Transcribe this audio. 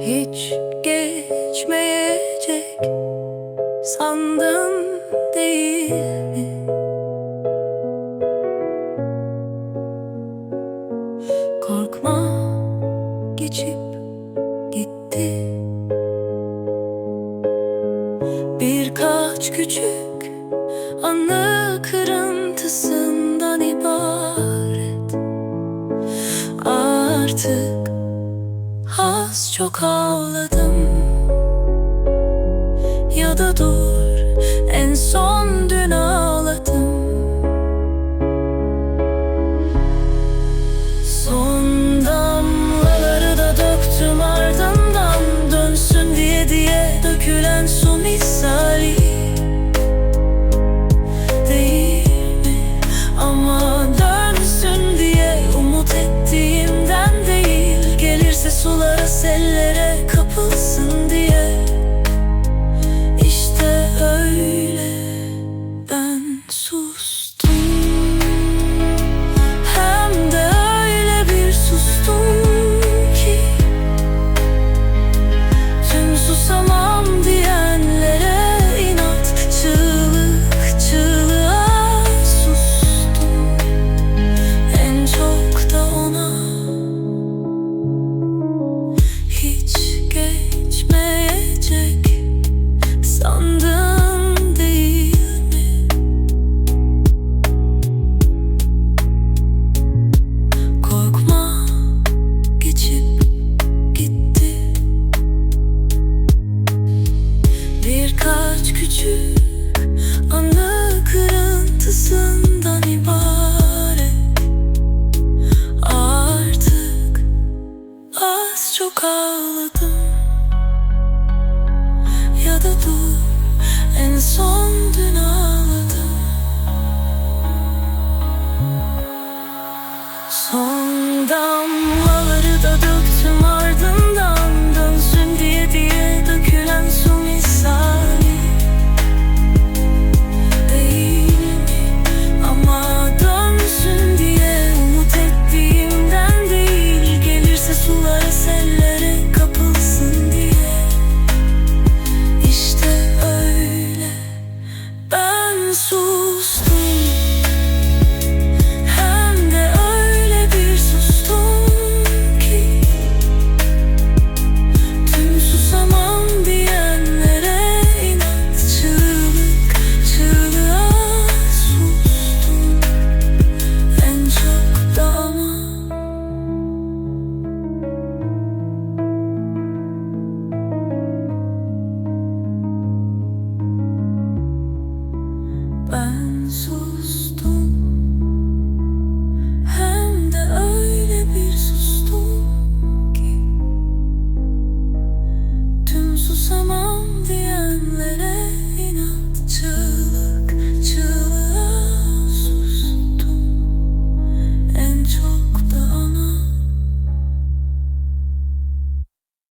Hiç geçmeyecek sandım değil mi? Korkma geçip gitti Birkaç küçük anı kırıntısından ibaret Artık çok ağladım. Ya da dur en son Ellerim шукала ту, я and сон.